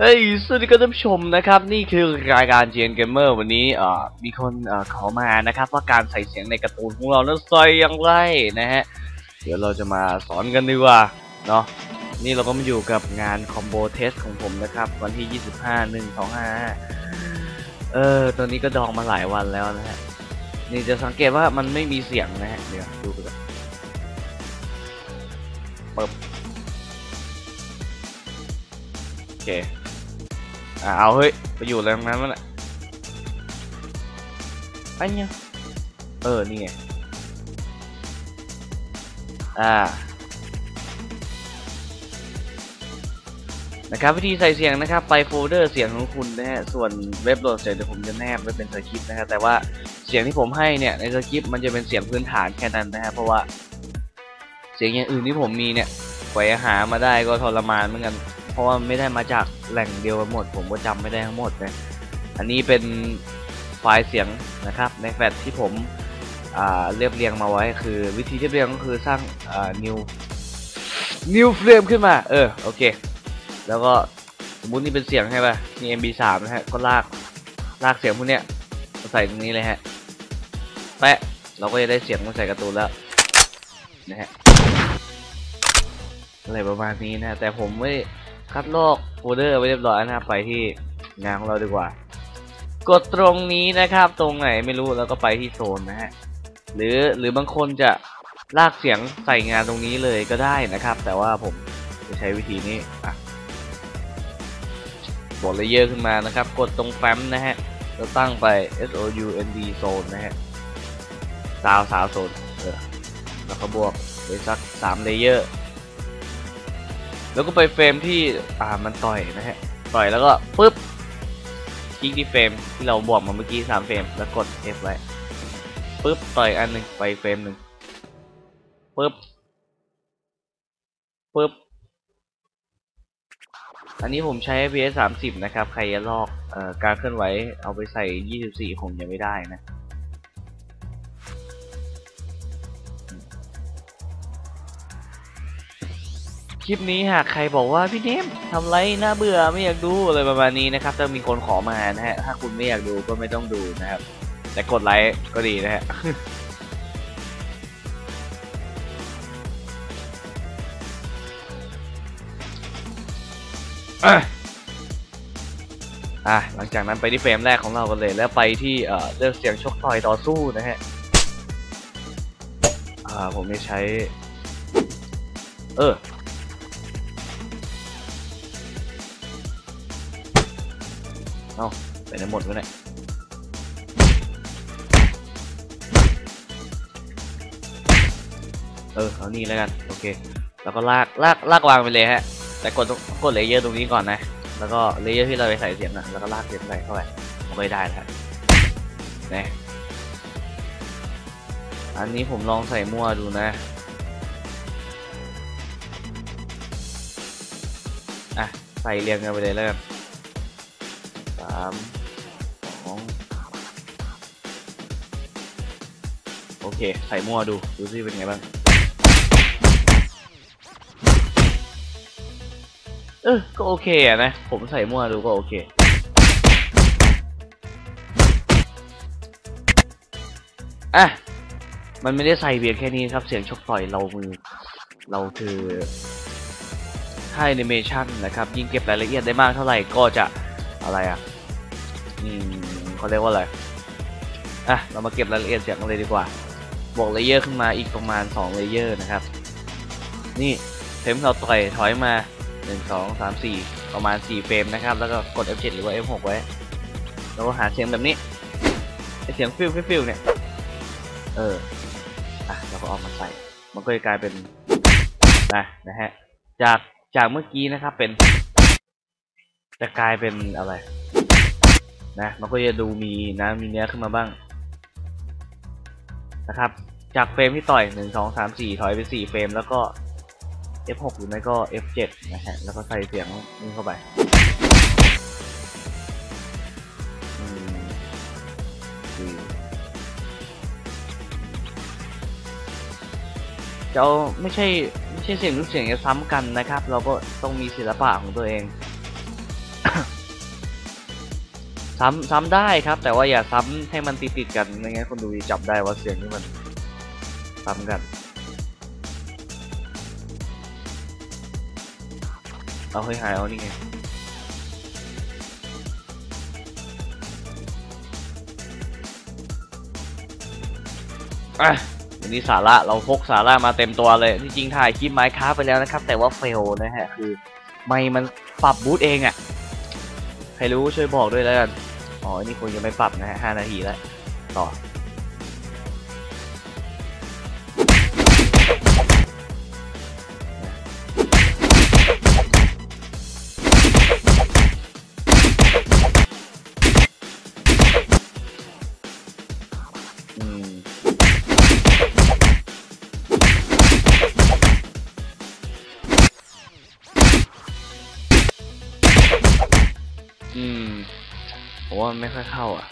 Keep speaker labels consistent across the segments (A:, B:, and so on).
A: เฮ้ยสวัสดีครับท่านผู้ชมนะครับ นี่คือรายการเจียนเกมเมอร์วันนี้เอ่อมีคนเอ่อขอมานะครับ ว่าการใส่เสียงในการ์ตูนของเรานั้นใส่อย่างไรนะฮะ เดี๋ยวเราจะมาสอนกันดีกว่าเนาะนี่เราก็มาอยู่กับงานคอมโบเทสของผมนะครับ วันที่ 25 1 2 5 เออตอนนี้ก็ดองมาหลายวันแล้วนะฮะ นี่จะสังเกตว่ามันไม่มีเสียงนะฮะ เดี๋ยวดูกันปึ๊บ เคอ่าเอาเฮ้ยไปอยู่แรงนั้นมันแหละไอ้เนี่ยเออ นี่ไง อ่า นะครับวิธีใส่เสียงนะครับ ไปโฟลเดอร์เสียงของคุณนะฮะ ส่วนเว็บโหลดเสร็จเดี๋ยวผมจะแนบไว้เป็นสคริปต์นะครับแต่ว่าเสียงที่ผมให้เนี่ยในสคริปต์มันจะเป็นเสียงพื้นฐานแค่นั้นนะฮะ เพราะว่า เสียงอย่างอื่นที่ผมมีเนี่ยกว่าจะหามาได้ก็ทรมานเหมือนกัน เพราะว่าไม่ได้มาจากแหล่งเดียวกันหมด ผมก็จำไม่ได้ทั้งหมดนะอันนี้เป็นไฟล์เสียงนะครับ ในแฟลชที่ผมเรียบเรียงมาไว้คือ วิธีเรียบเรียงก็คือสร้าง new new frame ขึ้นมา เออโอเค แล้วก็สมมุตินี่เป็นเสียงใช่ป่ะนี่ mb3 นะฮะก็ลากลากเสียงพวกเนี้ยมาใส่ตรงนี้เลยฮะแปะเราก็จะได้เสียงมาใส่กร์ตูนแล้วนะฮะอะไรประมาณนี้นะแต่ผมไม่ คัดลอกโฟลเดอร์ไว้เรียบร้อยนะครับ ไปที่งานของเราดีกว่า กดตรงนี้นะครับ ตรงไหนไม่รู้แล้วก็ไปที่โซนนะฮะหรือหรือบางคนจะลากเสียงใส่งานตรงนี้เลยก็ได้นะครับ แต่ว่าผมจะใช้วิธีนี้อะกดเลเยอร์ขึ้นมานะครับ กดตรงแฟ้มนะฮะแล้วตั้งไป S O U N D โซนนะฮะซาวซาวโซนเออแล้วก็บวกไปสักสามเลเยอร์ แล้วก็ไปเฟรมที่อ่ามันต่อยนะฮะ ต่อยแล้วก็ปึ๊บคลิกที่เฟรมที่เราบวกมาเมื่อกี้สามเฟรมแล้วกด F ไว้ปึ๊บต่อยอันหนึ่งไปเฟรมหนึ่งปึ๊บปึ๊บอันนี้ผมใช้ FPS 30 นะครับ ใครจะลอกอการเคลื่อนไหวเอาไปใส่ 24 คงยังไม่ได้นะ คลิปนี้หากใครบอกว่าพี่เนมทำไรน่าเบื่อไม่อยากดูอะไรประมาณนี้นะครับถ้ามีคนขอมานะฮะถ้าคุณไม่อยากดูก็ไม่ต้องดูนะครับ แต่กดไลค์ก็ดีนะฮะอะอะหลังจากนั้นไปที่เฟรมแรกของเรากันเลย แล้วไปที่เอ่อเลือกเสียงชกต่อยต่อสู้นะฮะอ่าผมจะใช้ เออ เอาไปไหนหมดวะเนี่ยเออเอานี่แล้วกันโอเค แล้วก็ลากลากลากวางไปเลยฮะ แต่กดตรงกดเลเยอร์ตรงนี้ก่อนนะ แล้วก็เลเยอร์ที่เราไปใส่เสียงนะแล้วก็ลากเสียงใส่เข้าไปมันก็ได้แล้วนะอันนี้ผมลองใส่มั่วดูนะอะใส่เรียงกันไปเลยแล้วกันามสองโอเค ใส่มั่วดู ดูซิเป็นไงบ้าง เออ ก็โอเคอะนะ ผมใส่มั่วดูก็โอเค อะ มันไม่ได้ใส่เพียงแค่นี้ครับ เสียงชกต่อยเรามือ เราคือถ้าแอนิเมชันนะครับ ยิ่งเก็บรายละเอียดได้มากเท่าไหร่ก็จะอะไรอะ อืมเขาเรียกว่าอะไร อะ เรามาเก็บรายละเอียดเสียงกันเลยดีกว่า บวกเลเยอร์ขึ้นมาอีกประมาณ2เลเยอร์นะครับ นี่เฟรมเราต่อยถอยมา 1 2 3 4 ประมาณ 4 เฟรมนะครับ แล้วก็กด F7 หรือว่า F6 ไว้ แล้วก็หาเสียงแบบนี้ไอเสียงฟิลฟิลฟิลเนี่ย เออ อะ เราก็เอามาใส่ มันก็จะกลายเป็นนะนะฮะ จาก จากเมื่อกี้นะครับเป็น จะกลายเป็นอะไร นะมันก็จะดูมีนะมีเนื้อขึ้นมาบ้างนะครับ จากเฟรมที่ต่อย 1 2 3 4 ถอยไป 4 เฟรม แล้วก็ F6 หรือไม่ก็ F7 นะฮะแล้วก็ใส่เสียงนี้เข้าไปจะไม่ใช่ไม่ใช่เสียงทุกเสียงจะซ้ำกันนะครับ เราก็ต้องมีศิลปะของตัวเอง ซ้ำซ้ำได้ครับ แต่ว่าอย่าซ้ำให้มันติดติดๆกันไม่งั้นคนดูจับได้ว่าเสียงนี่มันซ้ำกัน เอาเฮ้ยหายเอานี่ไงอะวันนี้สาระเราพกสาระมาเต็มตัวเลยที่จริงถ่ายคลิปไมค์ค้าไปแล้วนะครับ แต่ว่าเฟลนะฮะคือ ไม่มันปรับบูตเองอะ่ะใครรู้ช่วยบอกด้วยแล้วกัน อ๋อ นี่คงยังไม่ปรับนะฮะห้านาทีแล้ว ต่อ ว่าไม่ค่อยเข้าอะ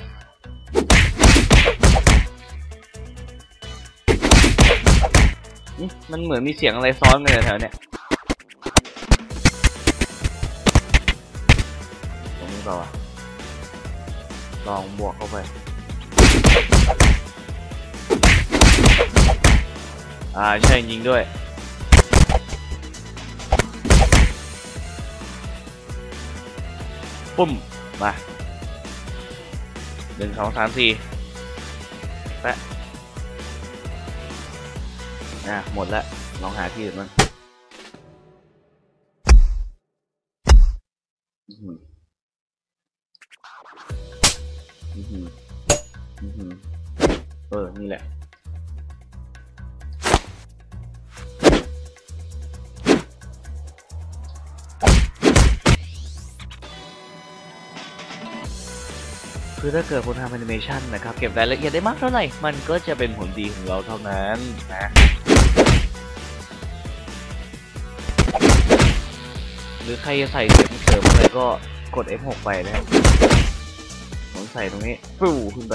A: มันเหมือนมีเสียงอะไรซ้อนกันแถวๆเนี่ยตรงนี้เปล่าวะลองบวกเข้าไป อ่าใช่จริงด้วยปุ้มมา หนึ่งสองสามสี่แปะอะหมดแล้วลองหาที่อื่นมั้งอื้อหืออื้อหืออื้อหือเออ นี่แหละ คือถ้าเกิดคนทำแอนิเมชันนะครับ เก็บรายละเอียดได้มากเท่าไหร่ มันก็จะเป็นผลดีของเราเท่านั้นนะหรือใครจะใส่เสียงเสริมอะไรก็กด F6 ไปนะครับผมใส่ตรงนี้ฟูขึ้นไป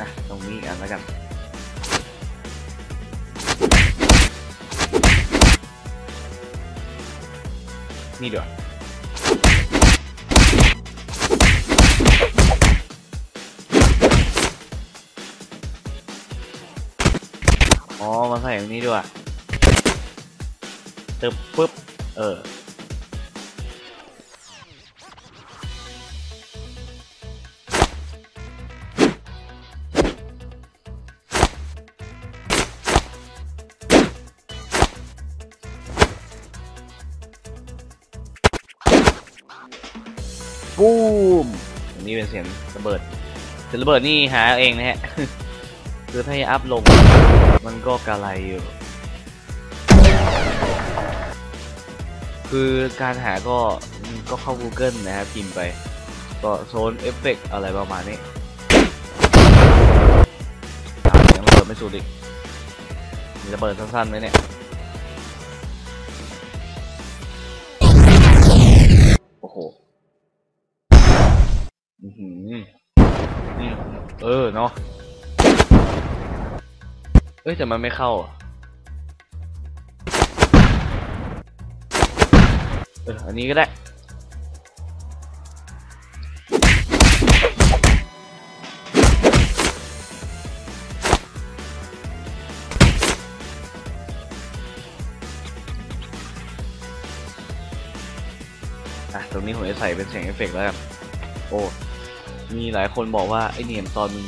A: อะตรงนี้อีกอันแล้วกันนี่เดี๋ยวอ๋อมาใส่อย่างนี้ด้วยตึบปุ๊บ เออ บูมอันนี้เป็นเสียงระเบิดเสียงระเบิดนี่หาเองนะฮะคือถ้าจะอัพลง มันก็กะไรอยู่ คือการหาก็ก็เข้า Google นะครับพิมพ์ไป ก็โซนเอฟเฟกอะไรประมาณนี้อะยังระเบิดไม่สุดอีกระเบิดสั้นๆไหมเนี่ย เออเนาะเอ้ยแต่มันไม่เข้าอะเอออันนี้ก็ได้อะตรงนี้ผมจะใส่เป็นเสียงเอฟเฟกต์แล้วกันโอ้ มีหลายคนบอกว่า ไอเนี่ยตอนมึง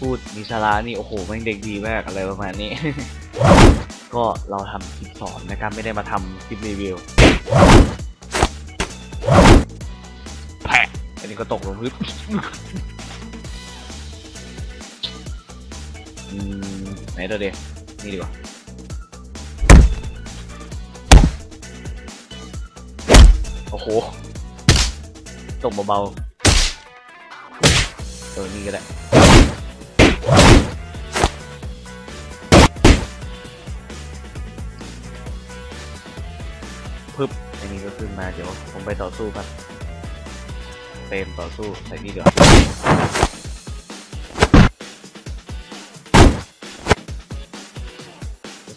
A: พูดมีสาระนี่ โอ้โหแม่งเด็กดีมากอะไรประมาณนี้ ก็เราทำคลิปสอนนะครับ ไม่ได้มาทำคลิปรีวิวแผะอันนี้ก็ตกลงพื้นไหนตัวเดียวนี่ดีกว่าโอ้โห ตกเบาๆ เออนี่ก็ได้พึบอันนี้ก็ขึ้นมาเดี๋ยวผมไปต่อสู้ครับเฟรมต่อสู้ใส่นี่เดี๋ยวา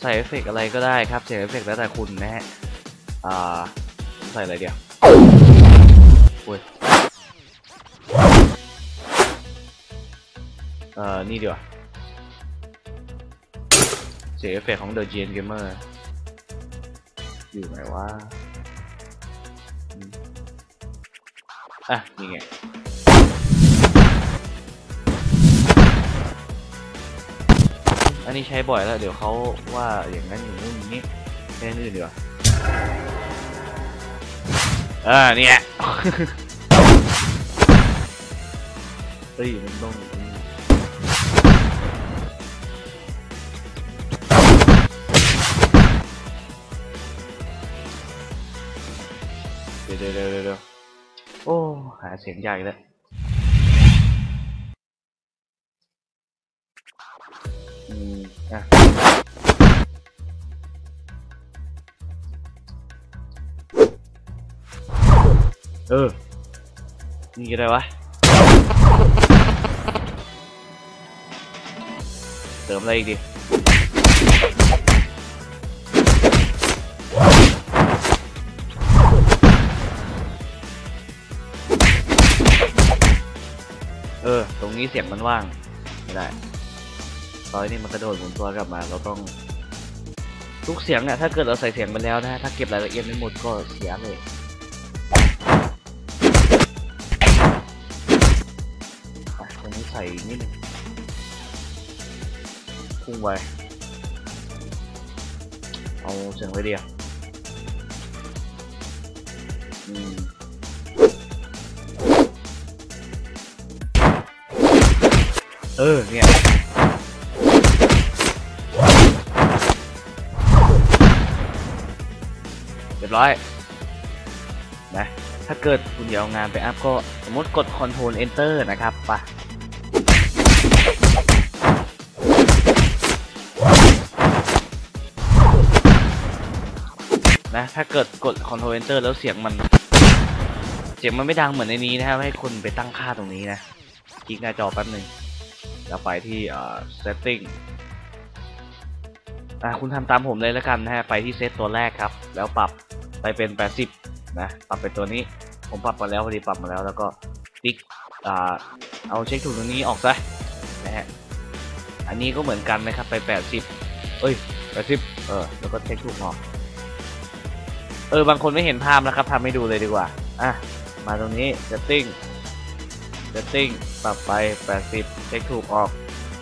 A: ใส่เอฟเฟกต์อะไรก็ได้ครับเสียงเอฟเฟกต์แล้วแต่คุณนะฮะอ่าใส่อะไรเดียว เอ่อ นี่ดีกว่าเสียงเอฟเฟกต์ของ The Gen Gamer อยู่ไหนวะอะ นี่ไงอันนี้ใช้บ่อยแล้ว เดี๋ยวเขาว่าอย่างนั้นอย่างนู้นอย่างนี้แค่นี้นดีกว่าอ่าเนี่ยเฮ้ยมันต้อง ดี๋ยวเดี๋ยวเดี๋ยวโอ้ หาเสียงยากอีกแล้วอืมอะเออ นี่ก็ได้วะ เติมอะไรอีกดิ เออ ตรงนี้เสียงมันว่าง ไม่ได้ตอนนี้มันกระโดดหมุนตัวกลับมา เราต้องทุกเสียงเนี่ยถ้าเกิดเราใส่เสียงไปแล้วนะ ถ้าเก็บรายละเอียดไม่หมดก็เสียเลยอะตรงนี้ใส่นิดนึงพุ่งไว้เอาเสียงไว้เดียวอืม ออเนี่ยเรียบร้อยนะถ้าเกิดคุณอยากเอางานไปอัพก็สมมติกด Ctrl Enter นะครับไปะนะถ้าเกิดกด Ctrl Enter แล้วเสียงมัน เสียงมันไม่ดังเหมือนในนี้นะครับ ให้คุณไปตั้งค่าตรงนี้นะคลิกหน้าจอแป๊บหนึ่ง แล้วไปที่เอ่อ setting อะคุณทำตามผมเลยแล้วกันนะฮะ ไปที่เซตตัวแรกครับ แล้วปรับไปเป็น 80 นะ ปรับเป็นตัวนี้ ผมปรับมาแล้วพอดีปรับมาแล้ว แล้วก็ติ๊กอ่าเอาเช็คถูกตรงนี้ออกซะนะฮะ อันนี้ก็เหมือนกันนะครับ ไป 80 เอ้ย 80 เออ แล้วก็เช็คถูกออก เออ บางคนไม่เห็นภาพนะครับทำให้ดูเลยดีกว่า อะ มาตรงนี้ setting setting ปรับไป 80 เช็คถูกออก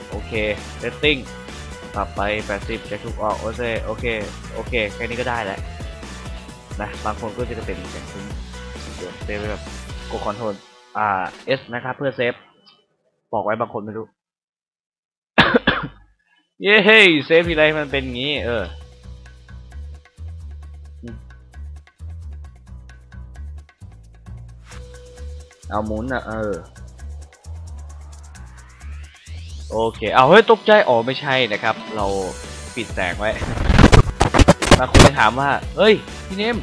A: โอเค setting ปรับไป 80 เช็คถูกออก โอเค โอเค โอเค แค่นี้ก็ได้แล้วนะ บางคนก็จะเป็นอย่างคุณเดี๋ยวเซฟไว้แบบกดคอนโทรลอ่า S นะครับ เพื่อเซฟ บอกไว้บางคนไม่รู้ เย้เฮ้ยเซฟทีไรมันเป็นงี้ เออเอาหมุนอะเออ โอเค เอาเฮ้ยตกใจ อ๋อไม่ใช่นะครับ เราปิดแสงไว้บาคนจะถามว่า เฮ้ย พี่เนม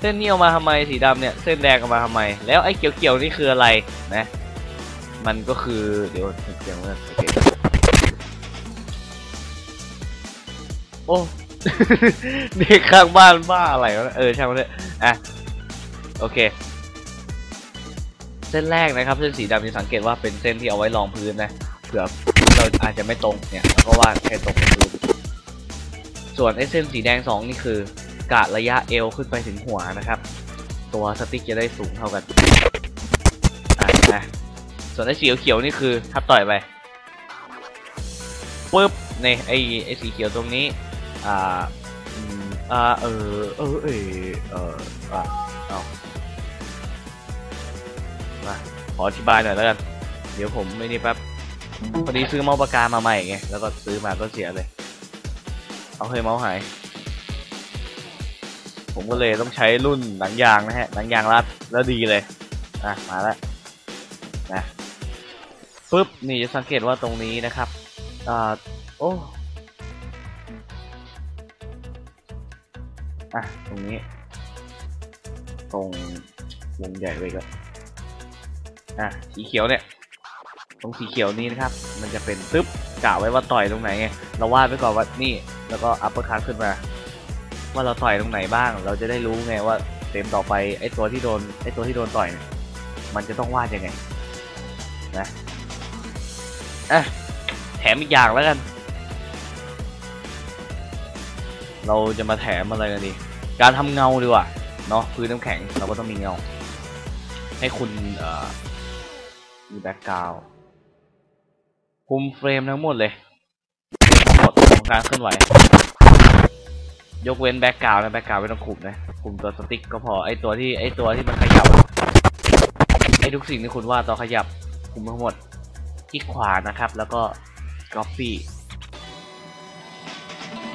A: เส้นนี้เอามาทำไมสีดำเนี่ย เส้นแดงเอามาทำไม แล้วไอ้เขียวๆนี่คืออะไร นะ มันก็คือ เดี๋ยวเสียงเมื่อโอเคโอ้ เด็กข้างบ้านบ้าอะไรวะเนี่ยเออช่างมันเถอะอะ โอเคเส้นแรกนะครับเส้นสีดำจะสังเกตว่าเป็นเส้นที่เอาไว้รองพื้นนะ เผื่อเราอาจจะไม่ตรงเนี่ยเราก็วาดให้ตรงกับพื้นส่วนไอ้เส้นสีแดงสองนี่คือกะระยะเอวขึ้นไปถึงหัวนะครับ ตัวสติ๊กจะได้สูงเท่ากันอะนะส่วนไอ้สีเขียวนี่คือทับต่อยไปปึ๊บในไอ้ไอ้สีเขียวตรงนี้อ่าอ่าเออเออเออเอออะเอามาขออธิบายหน่อยแล้วกัน เดี๋ยวผมไม่นี่แป๊บ พอดีซื้อเมาส์ปากกามาใหม่ไง แล้วก็ซื้อมาก็เสียเลย เอาเฮ้ยเมาส์หาย ผมก็เลยต้องใช้รุ่นหนังยางนะฮะ หนังยางรัดแล้วดีเลย อะ มาแล้ว นะปุ๊บ นี่จะสังเกตว่าตรงนี้นะครับ อ่า โอ้อะ ตรงนี้ ตรงวงใหญ่เลยก็อะ สีเขียวเนี่ย ตรงสีเขียวนี้นะครับ มันจะเป็นตึ๊บกะไว้ว่าต่อยตรงไหนไงเราวาดไว้ก่อนว่านี่ แล้วก็อัปเปอร์คัทขึ้นมา ว่าเราต่อยตรงไหนบ้าง เราจะได้รู้ไงว่าเต็มต่อไปไอ้ตัวที่โดนไอ้ตัวที่โดนต่อยเนี่ยมันจะต้องวาดยังไงนะอะแถมอีกอย่างแล้วกัน เราจะมาแถมอะไรกันดี การทำเงาดีกว่าเนาะพื้นน้ำแข็งเราก็ต้องมีเงา ให้คุณเอ่อมีแบ็กกราว คุมเฟรมทั้งหมดเลยทั้งหมดของการเคลื่อนไหว ยกเว้นแบ็กกราวนะแบ็กกราวไม่ต้องคุมนะคุมตัวสติ๊กก็พอไอตัวที่ไอตัวที่มันขยับไอทุกสิ่งที่คุณว่าต่อขยับคุมทั้งหมดคลิกขวานะครับ แล้วก็ copy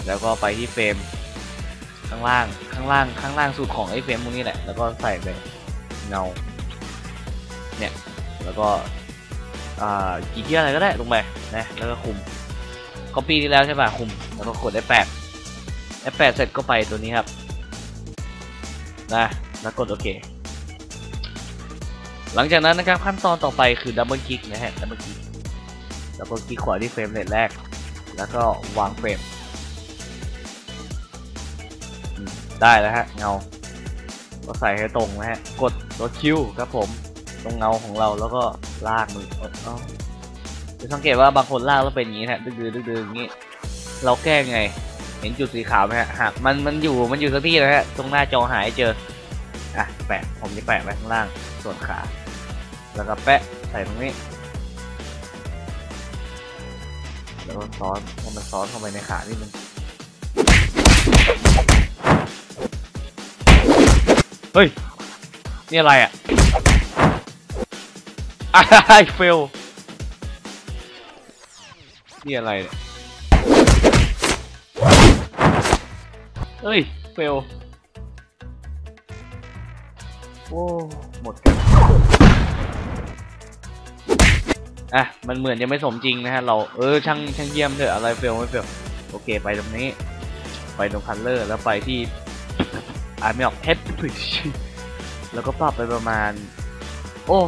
A: แล้วก็ไปที่เฟรมข้างล่างข้างล่างข้างล่างสุดของไอเฟรมพวกนี้แหละแล้วก็ใส่ไปเงาเนี่ยแล้วก็ กี่เที่อะไรก็ได้ลงไปนะแล้วก็คุม copy ที่แล้วใช่ป่ะคุมแล้วก็กด F8 F8 เสร็จก็ไปตัวนี้ครับนะแล้วกดโอเค หลังจากนั้นนะครับขั้นตอนต่อไปคือดับเบิลคลิกนะฮะดับเบิลคลิกแล้วก็คลิกขวาที่เฟรมเรทแรก แล้วก็วางเฟรมได้แล้วฮะเงาก็ใส่ให้ตรงนะฮะกดตัวคิวครับผม ตรงเงาของเราแล้วก็ลากมือเออเอาจะสังเกตว่าบางคนลากแล้วเป็นอย่างนี้นะฮะ ดื้อๆดื้อๆอย่างนี้ เราแก้ไง เห็นจุดสีขาวไหมฮะหากมันมันอยู่มันอยู่สักที่นะฮะ ตรงหน้าจอหายเจอ อะแปะ ผมจะแปะไว้ข้างล่างส่วนขา แล้วก็แปะใส่ตรงนี้ แล้วก็ซ้อนให้มันซ้อนเข้าไปในขานิดนึงเฮ้ย นี่อะไรอะ ไอ้เฟลนี่อะไรเนี่ยเฮ้ย เฟล โอ้ หมดกันอะ มันเหมือนยังไม่สมจริงนะฮะ เรา เออ ช่าง ช่างเยี่ยมเถอะอะไรเฟล ไม่เฟล โอเค ไปตรงนี้ ไปตรงคันเลอร์ แล้วไปที่อ่านไม่ออกเฮดพิชแล้วก็ปรับไปประมาณ โอ้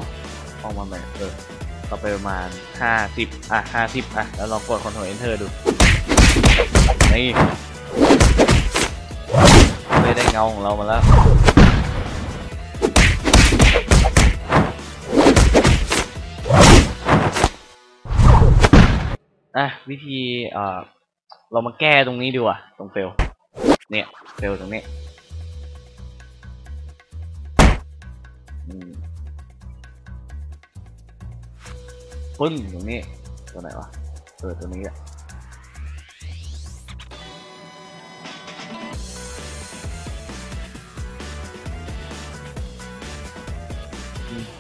A: ออกมาใหม่เออปรับไปประมาณห้าสิบอะห้าสิบอะ แล้วลองกด Ctrl Enter ดู นี่เลยได้เงาของเรามาแล้วอะวิธีเอ่อเรามาแก้ตรงนี้ดีกว่าตรงเฟลเนี่ยเฟลตรงนี้ ปึ้งตรงนี้ ตัวไหนวะเออตัวนี้แหละ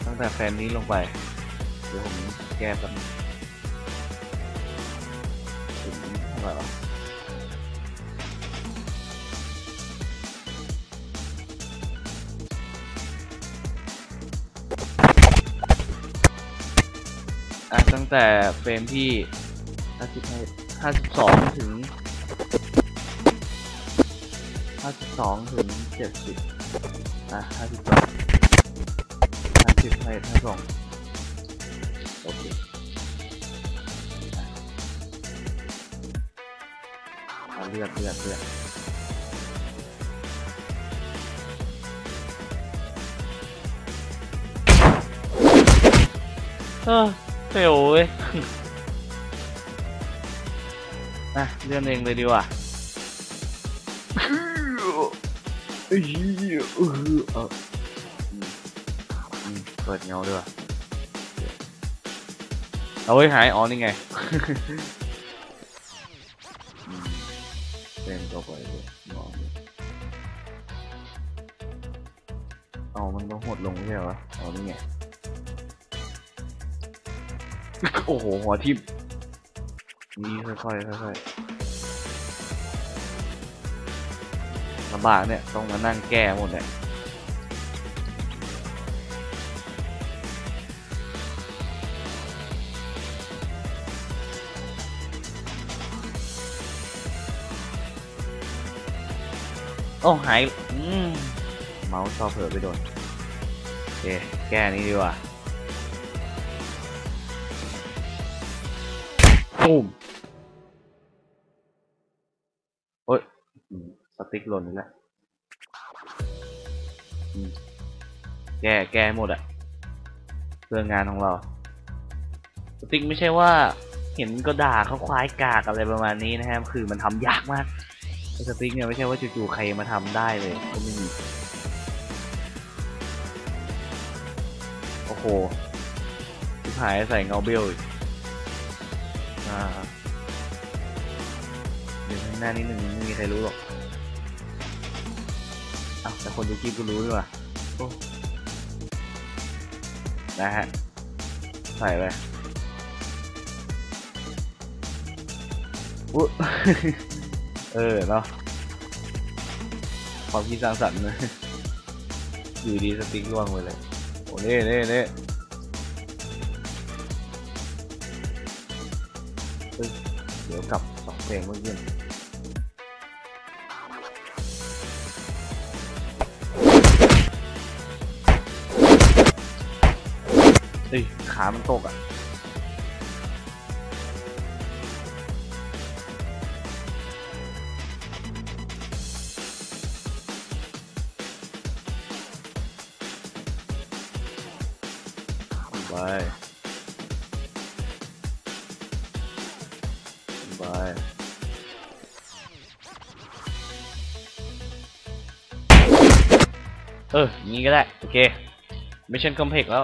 A: ตั้งแต่แฟนนี้ลงไป เดี๋ยวผมแก้แป๊บนึงถึงเท่าไหร่วะ แต่เฟรมที่ 50 52 ถึง 52 ถึง 70อะ52 50ให้52โอเคเลือกเลือกเลือกเออ เฟลเว้ยอะเลื่อนเองเลยดีกว่าเออเปิดเงาด้วยเอาไว้หายอ๋อนี่ไงเป็นตัวไปเลยมองดูอ๋อมันต้องหดลงใช่เหรออ๋อนี่ไง โอ้โหหัวทิ่มนี่ค่อยๆค่อยๆลำบากเนี่ยต้องมานั่งแก้หมดเนี่ยโอ้หายเมาส์ชอบเผลอไปโดนโอเคแก้นี้ดีกว่า ตูมโอ้ยสติ๊กหล่นอีกแหล้วอืมแก้แก้หมดอะเพื่องานของเรา สติ๊กไม่ใช่ว่า เห็นก็ด่าเขาควายกากอะไรประมาณนี้นะครับคือมันทำยากมากสติ๊กเนี่ยไม่ใช่ว่าจู่ๆใครมาทำได้เลยก็ไม่มีโอ้โหทิพายใส่เงาเบลอีก เดี๋ยวข้างหน้านิดหนึ่งไม่มีใครรู้หรอกอ้าแต่คนดูคลิปก็รู้ดีกว่านะฮะ ใส่ไปอุ๊เออเนาะความคิดสร้างสรรค์นะอยู่ดีสติ๊กล่วงไปเลย โอ้เน่เน่เน่ เดี๋ยวกลับสองเพลงเมื่อกี้เฮ้ยขามันตกอะ เอองี้ก็ได้ โอเคม่เช่นคอมเพล็กแล้ว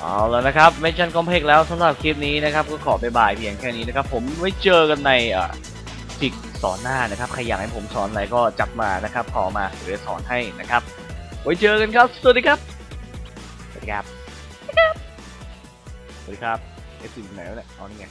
A: เอาแล้วนะครับไม่ชันคอมเพล็กแล้วสำหรับคลิปนี้นะครับ ก็ขอไปบายเพียงแค่นี้นะครับ ผมไว้เจอกันในอ่าจิกสอนหน้านะครับ ใครอยากให้ผมสอนอะไรก็จับมานะครับขอมาเดี๋ยวจะสอนให้นะครับ ไว้เจอกันครับ สวัสดีครับ สวัสดีครับ สวัสดีครับเอฟซีอยู่ไหนแล้วเนี่ยเอานี่ไง